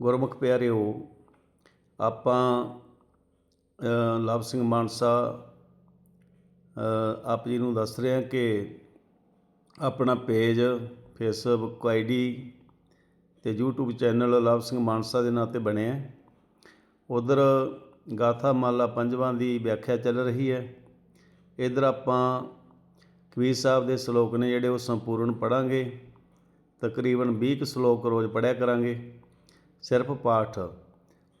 ਗੁਰਮੁਖ ਪਿਆਰਿਓ, ਆਪਾਂ ਲਵ ਸਿੰਘ ਮਾਨਸਾ ਆਪ ਜੀ ਨੂੰ ਦੱਸ ਰਹੇ ਹਾਂ ਕਿ ਆਪਣਾ ਪੇਜ, ਫੇਸਬੁੱਕ, ਆਈਡੀ ਤੇ YouTube ਚੈਨਲ ਲਵ ਸਿੰਘ ਮਾਨਸਾ ਦੇ ਨਾਂ ਤੇ ਬਣਿਆ ਉਧਰ ਗਾਥਾ ਮਾਲਾ ਪੰਜਵਾਂ ਦੀ ਵਿਆਖਿਆ ਚੱਲ ਰਹੀ ਹੈ। ਇਧਰ ਆਪਾਂ ਕਬੀਰ ਸਾਹਿਬ ਦੇ ਸ਼ਲੋਕ ਨੇ ਜਿਹੜੇ ਉਹ ਸੰਪੂਰਨ ਪੜਾਂਗੇ ਤਕਰੀਬਨ 20 ਕੁ ਸ਼ਲੋਕ ਰੋਜ਼ ਪੜਿਆ ਕਰਾਂਗੇ। ਸਿਰਫ ਪਾਠ।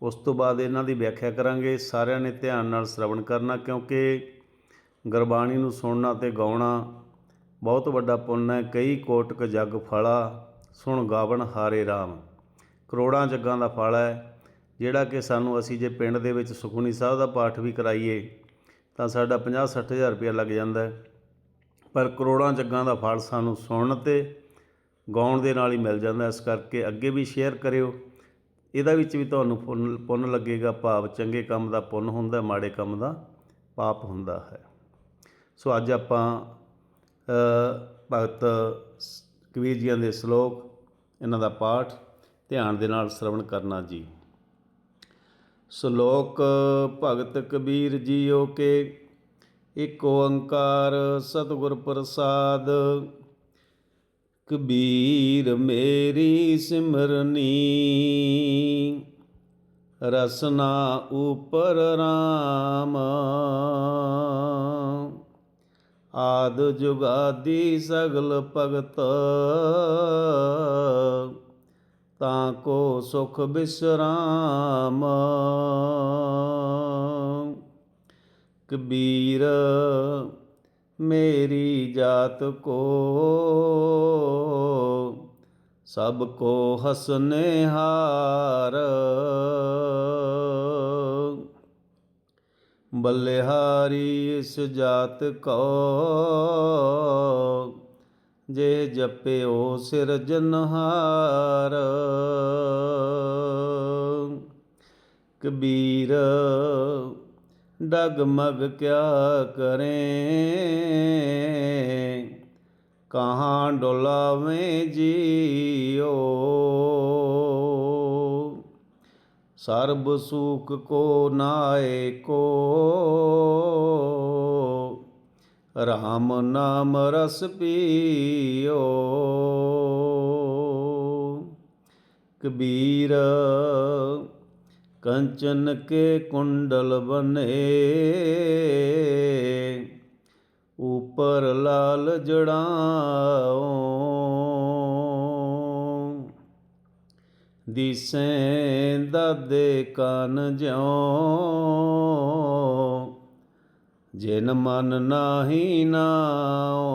ਉਸ ਤੋਂ ਬਾਅਦ ਇਹਨਾਂ ਦੀ ਵਿਆਖਿਆ ਕਰਾਂਗੇ। ਸਾਰਿਆਂ ਨੇ ਧਿਆਨ ਨਾਲ ਸ਼ਰਵਣ ਕਰਨਾ ਕਿਉਂਕਿ ਗੁਰਬਾਣੀ ਨੂੰ ਸੁਣਨਾ ਤੇ ਗਾਉਣਾ ਬਹੁਤ ਵੱਡਾ ਪੁੰਨ ਹੈ। ਕਈ ਕੋਟਕ ਜਗ ਫਲਾ, ਸੁਣ ਗਾਵਣ ਹਾਰੇ RAM ਕਰੋੜਾਂ ਜੱਗਾਂ ਦਾ ਫਲ ਹੈ, ਜਿਹੜਾ ਕਿ ਸਾਨੂੰ ਅਸੀਂ ਜੇ ਪਿੰਡ ਦੇ ਵਿੱਚ ਸੁਖਮਨੀ ਸਾਹਿਬ ਦਾ ਪਾਠ ਵੀ ਕਰਾਈਏ, ਤਾਂ ਸਾਡਾ 50 ਹਜ਼ਾਰ ਰੁਪਇਆ ਲੱਗ ਜਾਂਦਾ ਹੈ। ਪਰ ਕਰੋੜਾਂ ਜੱਗਾਂ ਦਾ ਫਲ ਸਾਨੂੰ ਸੁਣਨ ਤੇ ਗਾਉਣ ਦੇ ਨਾਲ ਹੀ ਮਿਲ ਜਾਂਦਾ ਇਸ ਕਰਕੇ ਅੱਗੇ ਵੀ ਸ਼ੇਅਰ ਕਰਿਓ। ਇਹਦਾ ਵਿੱਚ ਵੀ ਤੁਹਾਨੂੰ ਪੁੰਨ ਪੁੰਨ ਲੱਗੇਗਾ, ਭਾਵ ਚੰਗੇ ਕੰਮ ਦਾ ਪੁੰਨ ਹੁੰਦਾ, ਮਾੜੇ ਕੰਮ ਦਾ ਪਾਪ ਹੁੰਦਾ ਹੈ। ਸੋ ਅੱਜ ਆਪਾਂ ਭਗਤ ਸ- ਕਬੀਰ ਜੀਆਂ ਦੇ ਸ਼ਲੋਕ, ਇਹਨਾਂ ਦਾ ਪਾਠ ਧਿਆਨ ਦੇ ਨਾਲ ਸ਼ਰਵਣ ਕਰਨਾ ਜੀ। ਸ਼ਲੋਕ, ਭਗਤ ਕਬੀਰ ਜੀਓ ਕੇ, ਇਕ ਓੰਕਾਰ ਸਤਿਗੁਰ ਪ੍ਰਸਾਦ ਕਬੀਰ ਮੇਰੀ ਸਿਮਰਨੀ, ਰਸਨਾ ਉਪਰ RAM ਆਦ ਜੁਗਾਦੀ ਸਗਲ ਭਗਤ, ਤਾਂ ਕੋ ਸੁਖ ਬਿਸਰਾਮ। ਕਬੀਰ ਮੇਰੀ ਜਾਤ ਕੋ। ਸਭ ਕੋ ਹਸਨੇ ਹਾਰ। ਬਲਿਹਾਰੀ ਇਸ ਜਾਤ ਕੋ। ਜੇ ਜਪਿਓ ਸਿਰਜਨਹਾਰ ਕਬੀਰ ਡਗਮਗ ਕਿਆ ਕਰੇ? ਕਹਾਂ ਡੋਲਾਵੇਂ ਜੀਓ? ਸਰਬ ਸੁਖ ਕੋ ਨਾਏ ਕੋ? RAM ਨਾਮ ਰਸ ਪੀਓ। ਕਬੀਰ ਕੰਚਨ ਕੇ ਕੁੰਡਲ ਬਨੇ। ਉਪਰ ਲਾਲ ਜੜਾਓ ਦਿਸੈ ਦਾਦੇ ਕਨ ਜਿਉ। ਜਿਨ ਮਨ ਨਾਹੀ ਨਾਉ।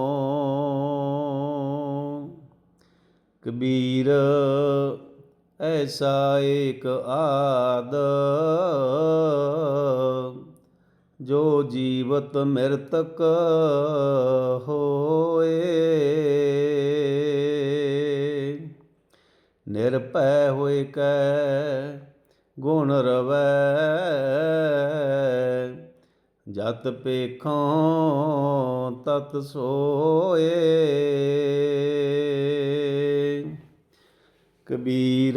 ਕਬੀਰ ਐਸਾ ਏਕ ਆਦ ਜੋ ਜੀਵਤ ਮਿਰਤਕ ਹੋਏ। ਨਿਰਭੈ ਹੋਇ ਕੈ ਗੁਣ ਰਵੈ। ਜਤ ਪੇਖੋਂ ਤਤ ਸੋਏ। ਕਬੀਰ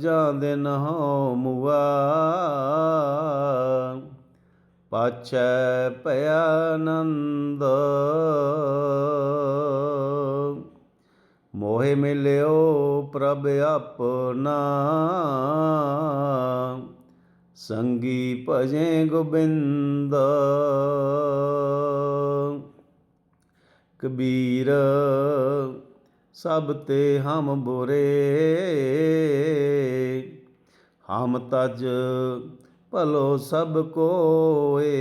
ਜਾਂਦੇ ਨਹੁ ਮੁਆ ਪਾਛੈ ਭਇਆ ਆਨੰਦ ਮੋਹਿ ਮਿਲਿਓ ਪ੍ਰਭ ਆਪਣਾ। ਸੰਗੀ ਭਜੇ ਗੋਬਿੰਦ। ਕਬੀਰ ਸਭ ਤੇ ਹਮ ਬੁਰੇ। ਹਮ ਤਜ ਭਲੋ ਸਭ ਕੋਏ।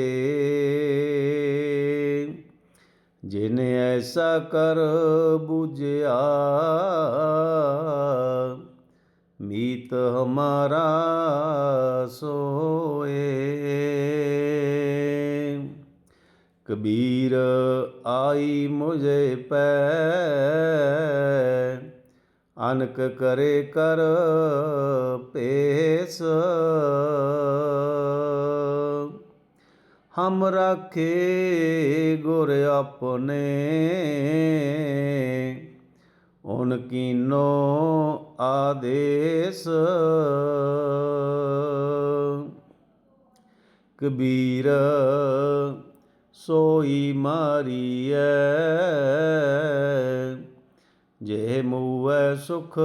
ਜਿਨ ਐਸਾ ਕਰ ਬੁਝਿਆ, ਮੀਤ ਹਮਾਰਾ ਸੋਏ। ਕਬੀਰ ਆਈ ਮੁਝੇ ਪੈ। ਅਨਕ ਕਰੇ ਕਰ ਪੇਸ ਹਮ ਰਾਖੇ ਗੁਰ ਆਪਣੇ। ਓਨ ਕੀਨੋ ਆਦੇਸ। ਕਬੀਰ ਸੋਈ ਮਾਰੀਐ। ਜੇ ਮੂਐ ਸੁਖ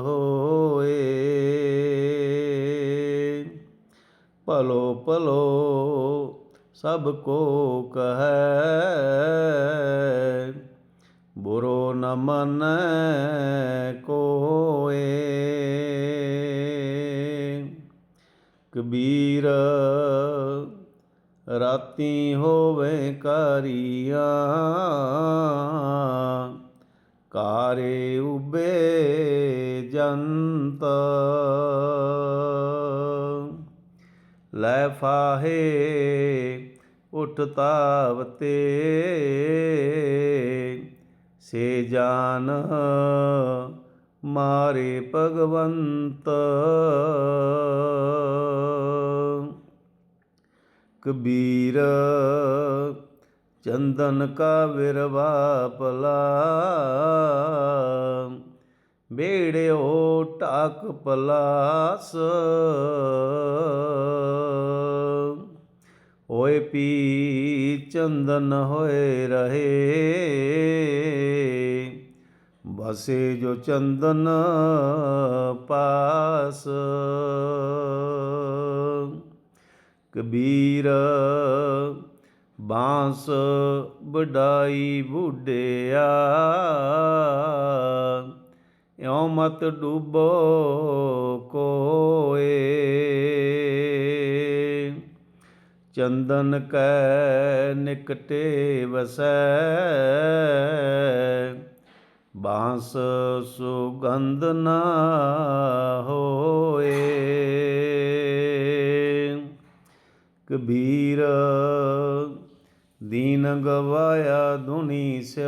ਹੋਏ। ਭਲੋ ਭਲੋ ਸਭ ਕੋ ਕਹੈ। ਬੁਰੋ ਨ ਮੰਨੈ ਕੋਏ। ਕਬੀਰ ਰਾਤੀ ਹੋਵੇ ਕਾਰੀਆਂ ਕਾਰੇ ਉਬੇ ਜੰਤ। ਲੈ ਫਾਹੇ ਉਠ ਸੇ ਜਾਨ ਮਾਰੇ ਭਗਵੰਤ। ਕਬੀਰ, ਚੰਦਨ ਕਾ ਵਿਰਵਾ ਪਲਾ ਬੇੜਿਓ ਟਾਕ ਪਲਾਸ। ਹੋਏ ਪੀ ਚੰਦਨ ਹੋਏ ਰਹੇ। ਬਸੇ ਜੋ ਚੰਦਨ ਪਾਸ। ਕਬੀਰ, ਬਾਂਸ ਵਡਾਈ ਬੁੱਢਿਆ। ਇਉ ਮਤ ਡੂਬੋ ਕੋਏ। ਚੰਦਨ ਕੈ ਨਿਕਟੇ ਵਸੈ। ਬਾਂਸ ਸੁਗੰਧ ਨਾ ਹੋਏ। ਕਬੀਰ, ਦੀਨ ਗਵਾਇਆ ਦੁਨੀ ਸਿਓ।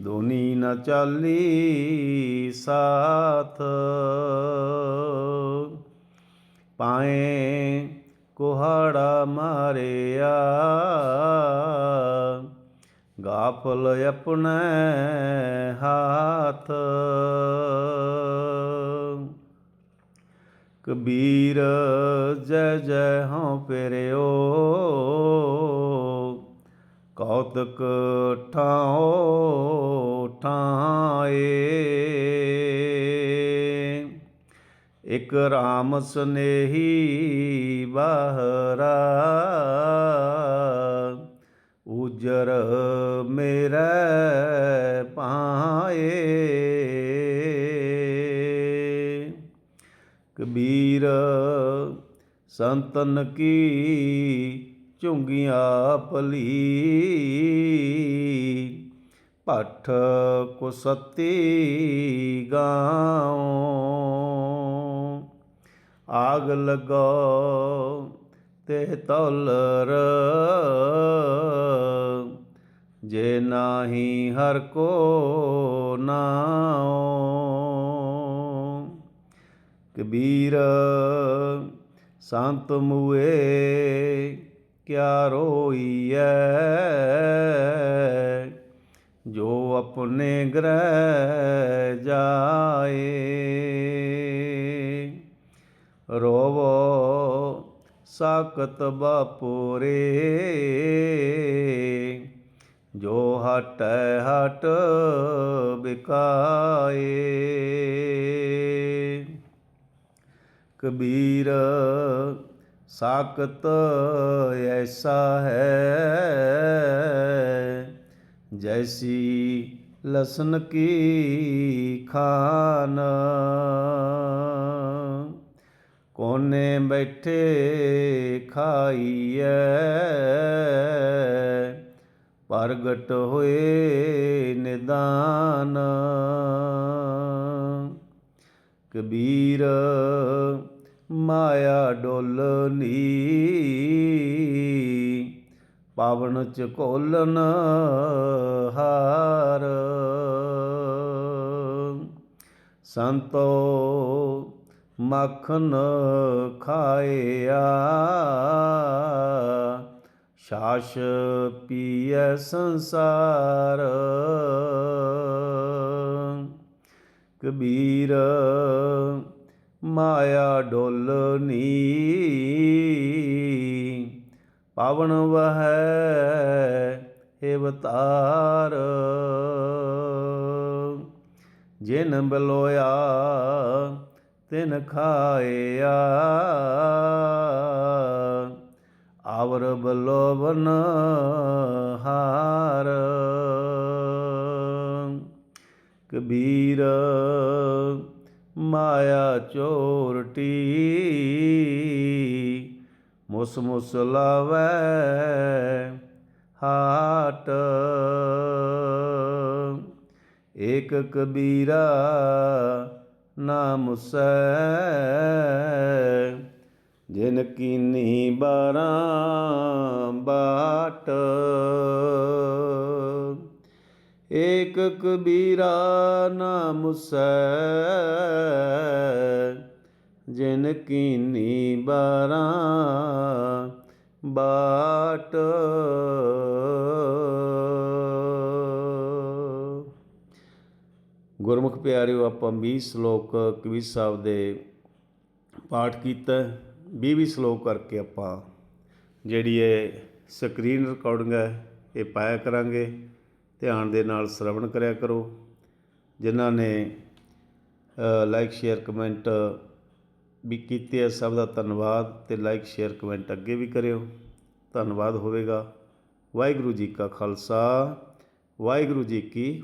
ਦੁਨੀ ਨ ਚਾਲੀ ਸਾਥ। ਪਾਏ ਕੁਹਾੜਾ ਮਾਰਿਆ। ਗਾਫਲ ਆਪਣੇ ਹਾਥ। ਕਬੀਰ ਜੈ ਜੈ ਹਉ ਪੇਰਿਓ। ਕੌਤਕ ਠਾਓ ਠਾਏ। ਇਕ ਰਾਮ ਸਨੇਹੀ ਬਾਹਰਾ। ਕਬੀਰ ਸੰਤਨ ਕੀ ਝੁੰਗੀਆਂ ਭਲੀ। ਭੱਠ ਕੁਸਤੀ ਗਾਉ। ਆਗ ਲਗੋ ਤੇ ਤੌਲਰ ਜੇ ਨਾਹੀ ਹਰ ਕੋ ਨਾਉ। ਕਬੀਰ, ਸੰਤ ਮੂਏ, ਕਿਆ ਰੋਈਐ? ਜੋ ਆਪਣੇ ਗ੍ਰਹਿ ਜਾਏ, ਰੋਵੋ ਸਾਕਤ ਬਾਪੋਰੇ। ਜੋ ਹਟੈ ਹਟ ਬਿਕਾਏ ਕਬੀਰ ਸਾਕਤ ਐਸਾ ਹੈ। ਜੈਸੀ ਲਸਨ ਕੀ ਖਾਨ। ਕੋਨੇ ਬੈਠੇ ਖਾਈਐ। ਪ੍ਰਗਟ ਹੋਏ ਨਿਦਾਨ। ਕਬੀਰ ਮਾਇਆ ਡੋਲਨੀ ਪਾਵਨ ਚ ਕੋਲਨ ਹਾਰ। ਸੰਤੋ ਮੱਖਨ ਖਾਇਆ। ਛਾਛ ਪੀਐ ਸੰਸਾਰ। ਕਬੀਰ ਮਾਇਆ ਡੋਲਨੀ ਪਾਵਨ ਵਹੈ ਏ ਅਵਤਾਰ ਜਿਨ ਬਲੋਇਆ ਤਿਨ ਖਾਇਆ। ਆਵਰ ਬਲੋਵਨ ਹਾਰ। ਕਬੀਰ, ਮਾਇਆ ਚੋਰਟੀ ਮੁਸ ਮੁਸ ਲਾਵੈ ਹਾਟ। ਏਕ ਕਬੀਰਾ ਨਾਮ ਸੈ, ਜਿਨ ਕੀਨੀ ਬਾਰਾਂ ਬਾਟ। ਏਕ ਕਬੀਰਾ ਨਾਮ ਸੈ ਜਿਨ ਕੀਨੀ ਬਾਰਾਂ ਬਾਟ। ਗੁਰਮੁਖ ਪਿਆਰਿਓ, ਆਪਾਂ 20 ਸ਼ਲੋਕ ਕਬੀਰ ਸਾਹਿਬ ਦੇ ਪਾਠ ਕੀਤਾ 20 ਸ਼ਲੋਕ ਕਰਕੇ ਆਪਾਂ ਜਿਹੜੀ ਇਹ ਸਕਰੀਨ ਰਿਕਾਰਡਿੰਗ ਹੈ, ਇਹ ਪਾਇਆ ਕਰਾਂਗੇ। ਧਿਆਨ ਦੇ ਨਾਲ ਸ਼ਰਵਣ ਕਰਿਆ ਕਰੋ। ਜਿਨ੍ਹਾਂ ਨੇ ਲਾਈਕ ਸ਼ੇਅਰ ਕਮੈਂਟ ਵੀ ਕੀਤੇ ਆ, ਸਭ ਦਾ ਧੰਨਵਾਦ ਤੇ ਲਾਈਕ ਸ਼ੇਅਰ ਕਮੈਂਟ ਅੱਗੇ ਵੀ ਕਰਿਓ। ਧੰਨਵਾਦ ਹੋਵੇਗਾ। ਵਾਹਿਗੁਰੂ ਜੀ ਕਾ ਖਾਲਸਾ। ਵਾਹਿਗੁਰੂ ਜੀ ਕੀ